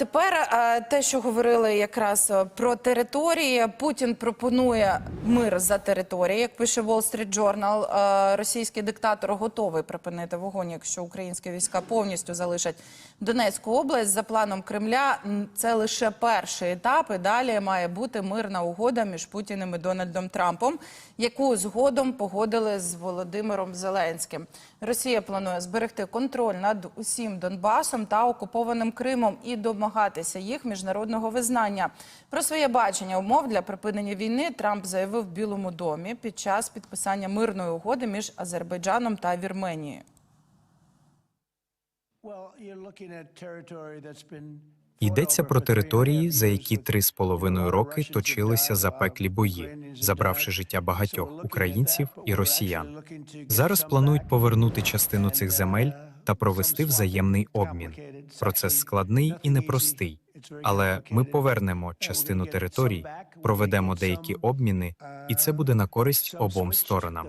тепер е, те, що говорили якраз е, про території, Путін пропонує мир за території. Як пише Wall Street Journal, е, російський диктатор готовий припинити вогонь, якщо українські війська повністю залишать Донецьку область. За планом Кремля це лише перший етап. І далі має бути мирна угода між Путіним і Дональдом Трампом, яку згодом погодили з Володимиром Зеленським. Росія планує зберегти контроль над усім Донбасом та окупованим Кримом і домагатися їх міжнародного визнання. Про своє бачення умов для припинення війни Трамп заявив в Білому домі під час підписання мирної угоди між Азербайджаном та Вірменією. Йдеться про території, за які три з половиною роки точилися запеклі бої, забравши життя багатьох українців і росіян. Зараз планують повернути частину цих земель та провести взаємний обмін. Процес складний і непростий, але ми повернемо частину територій, проведемо деякі обміни, і це буде на користь обом сторонам.